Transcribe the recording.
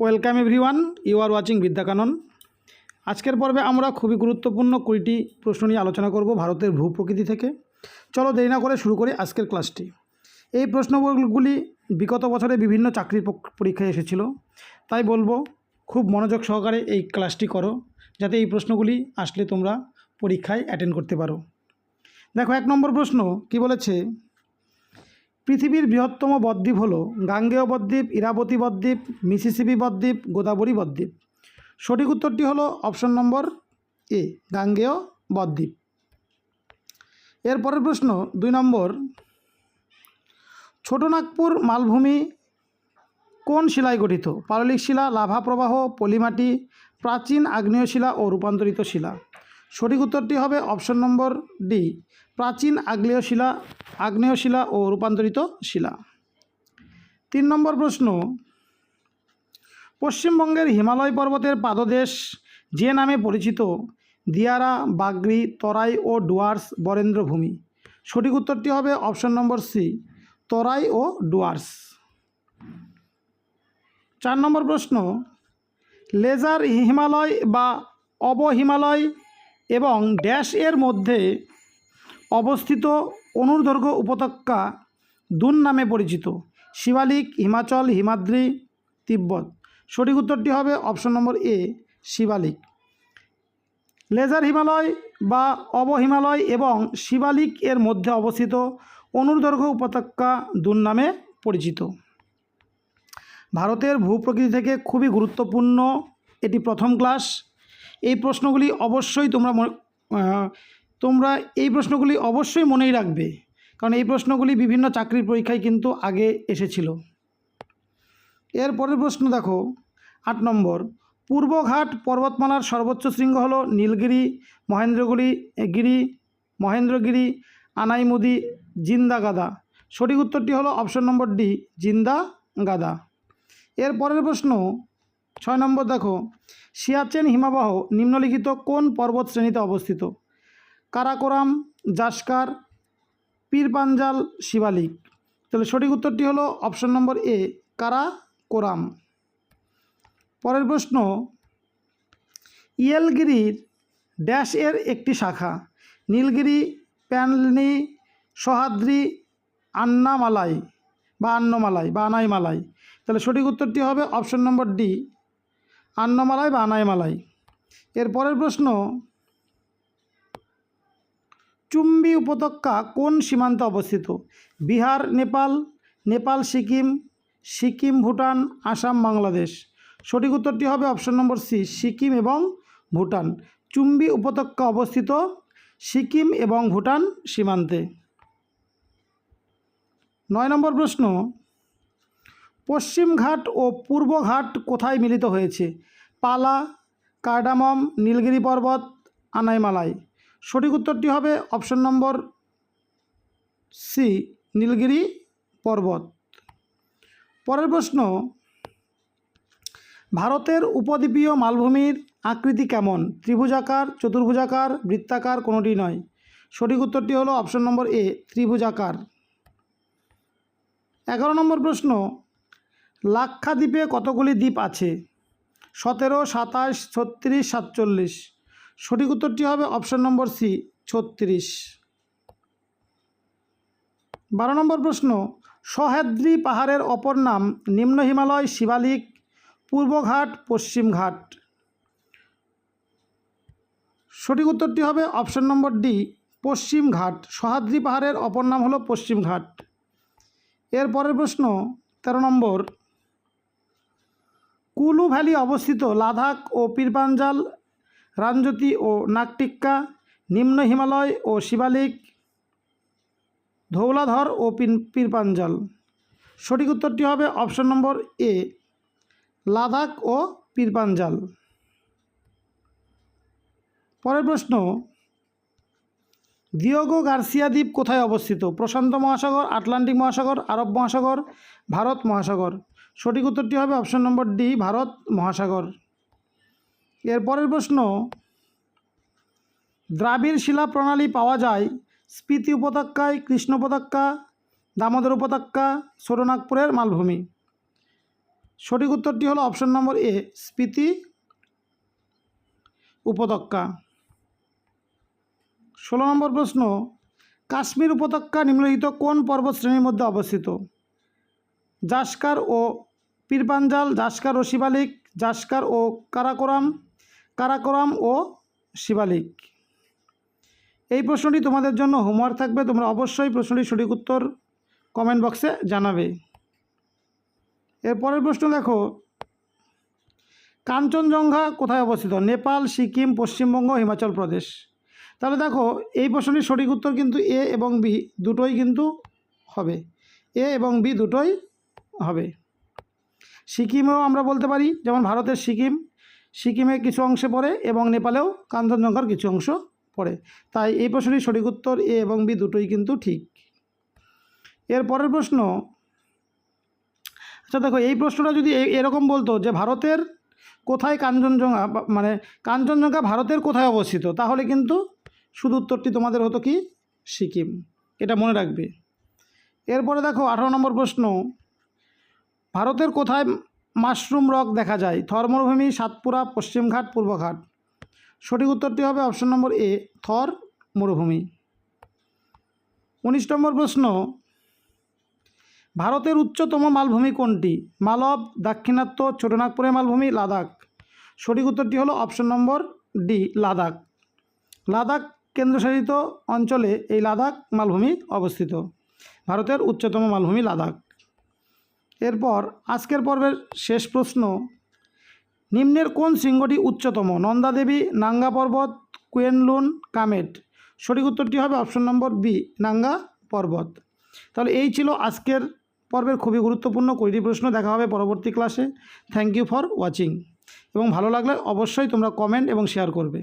Welcome everyone you are watching Vidyakanan. আজকের পর্বে আমরা খুবই গুরুত্বপূর্ণ কুড়িটি প্রশ্ন নিয়ে আলোচনা করব ভারতের ভূ প্রকৃতি থেকে। চলো দেরি না করে শুরু করি আজকের ক্লাসটি। এই প্রশ্নগুলি বিগত বছরে বিভিন্ন চাকরির পরীক্ষায় এসেছিল। তাই বলব, খুব মনোযোগ সহকারে এই ক্লাসটি করো, যাতে এই প্রশ্নগুলি আসলে তোমরা পরীক্ষায় অ্যাটেন্ড করতে পারো। দেখো, এক নম্বর প্রশ্ন কি বলেছে? পৃথিবীর বৃহত্তম বদ্বীপ হল গাঙ্গেয় বদ্বীপ, ইরাবতী বদ্বীপ, মিসিসিপি বদ্বীপ, গোদাবরী বদ্বীপ। সঠিক উত্তরটি হলো অপশন নম্বর এ, গাঙ্গেয় বদ্বীপ। এর পরের প্রশ্ন, দুই নম্বর, ছোটনাগপুর মালভূমি কোন শিলায় গঠিত? পাললিক শিলা, লাভা প্রবাহ, পলিমাটি, প্রাচীন আগ্নেয় শিলা ও রূপান্তরিত শিলা। সঠিক উত্তরটি হবে অপশন নম্বর ডি, প্রাচীন আগ্নেয় শিলা আগ্নেয় শিলা ও রূপান্তরিত শিলা। তিন নম্বর প্রশ্ন, পশ্চিমবঙ্গের হিমালয় পর্বতের পাদদেশ যে নামে পরিচিত, দিয়ারা, বাগরি, তরাই ও ডুয়ার্স বরেন্দ্রভূমি। সঠিক উত্তরটি হবে অপশন নম্বর সি, তরাই ও ডুয়ার্স। চার নম্বর প্রশ্ন, লেজার হিমালয় বা অবহিমালয় এবং ড্যাশ এর মধ্যে অবস্থিত অনুর্ধর্ঘ উপত্যকা দুন নামে পরিচিত। শিবালিক, হিমাচল, হিমাদ্রি, তিব্বত। সঠিক উত্তরটি হবে option number A Shivalik. Lesser Himalaya বা অবহিমালয় এবং শিবালিক এর মধ্যে অবস্থিত অনুর্ধর্ঘ উপত্যকা দুন নামে পরিচিত। ভারতের ভূপ্রকৃতি থেকে খুবই গুরুত্বপূর্ণ এটি প্রথম ক্লাস এই প্রশ্নগুলি অবশ্যই তোমরা তোমরা এই প্রশ্নগুলি অবশ্যই মনেই রাখবে। কারণ এই প্রশ্নগুলি বিভিন্ন চাকরির পরীক্ষায় কিন্তু আগে এসেছিল। এর পরের প্রশ্ন দেখো, আট নম্বর, পূর্বঘাট পর্বতমালার সর্বোচ্চ শৃঙ্গ হল নীলগিরি, মহেন্দ্রগিরি গিরি মহেন্দ্রগিরি, আনাইমুদি জিন্দা গাদা সঠিক উত্তরটি হলো অপশন নম্বর ডি জিন্দা গাদা এর পরের প্রশ্ন ছয় নম্বর দেখো, সিয়াচেন হিমাবাহ নিম্নলিখিত কোন পর্বত শ্রেণীতে অবস্থিত? কারাকোরাম, জাসকার, পীরপাঞ্জাল, শিবালিক। তাহলে সঠিক উত্তরটি হলো অপশন নম্বর এ, কারাকোরাম। পরের প্রশ্ন, ইয়েলগিরির ড্যাশ এর একটি শাখা, নীলগিরি, প্যানলি সহাদ্রি আন্নামালাই বা আন্নমালাই বা আনাইমালাই। তাহলে সঠিক উত্তরটি হবে অপশন নম্বর ডি আন্নমালাই বা আনাইমালাই এর পরের প্রশ্ন, চুম্বি উপত্যকা কোন সীমান্তে অবস্থিত? বিহার, নেপাল নেপাল, সিকিম সিকিম, ভুটান, আসাম, বাংলাদেশ। সঠিক উত্তরটি হবে অপশন নম্বর সি, সিকিম এবং ভুটান। চুম্বি উপত্যকা অবস্থিত সিকিম এবং ভুটান সীমান্তে। নয় নম্বর প্রশ্ন পশ্চিম ঘাট ও পূর্ব ঘাট কোথায় মিলিত হয়েছে? পালা, কার্ডামম, নীলগিরি পর্বত, আনাইমালাই। সঠিক উত্তরটি হবে অপশন নম্বর সি, নীলগিরি পর্বত। পরের প্রশ্ন, ভারতের উপদ্বীপীয় মালভূমির আকৃতি কেমন? ত্রিভুজাকার চতুর্ভুজাকার বৃত্তাকার কোনোটি নয়। সঠিক উত্তরটি হলো অপশন নম্বর এ ত্রিভুজাকার এগারো নম্বর প্রশ্ন লাক্ষাদ্বীপে কতগুলি দ্বীপ আছে? সতেরো, সাতাশ, ছত্রিশ, সাতচল্লিশ। সঠিক উত্তরটি হবে অপশন নম্বর সি, ছত্রিশ। বারো নম্বর প্রশ্ন, সহ্যাদ্রি পাহাড়ের অপর নাম নিম্ন হিমালয় শিবালিক পূর্বঘাট পশ্চিম ঘাট। সঠিক উত্তরটি হবে অপশন নম্বর ডি, পশ্চিম ঘাট। সহ্যাদ্রি পাহাড়ের অপর নাম হলো পশ্চিম ঘাট। এর পরের প্রশ্ন, তেরো নম্বর কুলু ভ্যালি অবস্থিত লাদাখ ও পীরপাঞ্জাল রানজ্যোতি ও নাকটিক্কা নিম্ন হিমালয় ও শিবালিক, ধৌলাধর ও পীরপাঞ্জাল। সঠিক উত্তরটি হবে অপশন নম্বর এ, লাদাখ ও পীরপাঞ্জাল। পরের প্রশ্ন দিওগো গার্সিয়া দ্বীপ কোথায় অবস্থিত? প্রশান্ত মহাসাগর, আটলান্টিক মহাসাগর, আরব মহাসাগর, ভারত মহাসাগর। সঠিক উত্তরটি হবে অপশন নম্বর ডি, ভারত মহাসাগর। এর পরের প্রশ্ন, দ্রাবিড় শিলা প্রণালী পাওয়া যায় স্পিতি উপত্যকায়, কৃষ্ণ উপত্যকা, দামোদর উপত্যকা ছোটনাগপুরের মালভূমি। সঠিক উত্তরটি হলো অপশন নম্বর এ, স্পিতি উপত্যকা। ষোলো নম্বর প্রশ্ন, কাশ্মীর উপত্যকা নিম্নলিখিত কোন পর্বত শ্রেণির মধ্যে অবস্থিত? জাস্কার ও পীরপাঞ্জাল জাস্কার ও শিবালিক, জাস্কার ও কারাকোরাম কারাকোরাম ও শিবালিক। এই প্রশ্নটি তোমাদের জন্য হোমওয়ার্ক থাকবে, তোমরা অবশ্যই প্রশ্নটির সঠিক উত্তর কমেন্ট বক্সে জানাবে। এর পরের প্রশ্ন দেখো, কাঞ্চনজঙ্ঘা কোথায় অবস্থিত? নেপাল, সিকিম, পশ্চিমবঙ্গ, হিমাচল প্রদেশ। তাহলে দেখো, এই প্রশ্নটির সঠিক উত্তর কিন্তু এ এবং বি দুটোই কিন্তু হবে। এ এবং বি দুটোই হবে। সিকিমেও আমরা বলতে পারি, যেমন ভারতের সিকিম, সিকিমে কিছু অংশে পড়ে এবং নেপালেও কাঞ্চনজঙ্ঘার কিছু অংশ পড়ে। তাই এই প্রশ্নটির সঠিক উত্তর এ এবং বি দুটোই কিন্তু ঠিক। এর পরের প্রশ্ন আচ্ছা দেখো, এই প্রশ্নটা যদি এরকম বলতো যে ভারতের কোথায় কাঞ্চনজঙ্ঘা মানে কাঞ্চনজঙ্ঘা ভারতের কোথায় অবস্থিত, তাহলে কিন্তু শুধু উত্তরটি তোমাদের হতো কি? সিকিম। এটা মনে রাখবে। এরপরে দেখো, আঠারো নম্বর প্রশ্ন ভারতের কোথায় মাশরুম রক দেখা যায়? থর মরুভূমি সাতপুরা, পশ্চিমঘাট, পূর্বঘাট। সঠিক উত্তরটি হবে অপশন নম্বর এ, থর, মরুভূমি। উনিশ নম্বর প্রশ্ন, ভারতের উচ্চতম মালভূমি কোনটি? মালব, দাক্ষিণাত্য, ছোটনাগপুরের মালভূমি, লাদাখ। সঠিক উত্তরটি হলো option number D, Ladakh. Ladakh কেন্দ্রশাসিত অঞ্চলে এই লাদাখ মালভূমি অবস্থিত। ভারতের উচ্চতম মালভূমি লাদাখ। এরপর আজকের পর্বের শেষ প্রশ্ন, নিম্নের কোন শৃঙ্গটি উচ্চতম? নন্দাদেবী, নাঙ্গা পর্বত, কুয়েনলুন, কামেট? সঠিক উত্তরটি হবে অপশন নম্বর বি, নাঙ্গা পর্বত। তাহলে এই ছিল আজকের পর্বের খুবই গুরুত্বপূর্ণ কুড়িটি প্রশ্ন। দেখা হবে পরবর্তী ক্লাসে। থ্যাংক ইউ ফর ওয়াচিং এবং ভালো লাগলে অবশ্যই তোমরা কমেন্ট এবং শেয়ার করবে।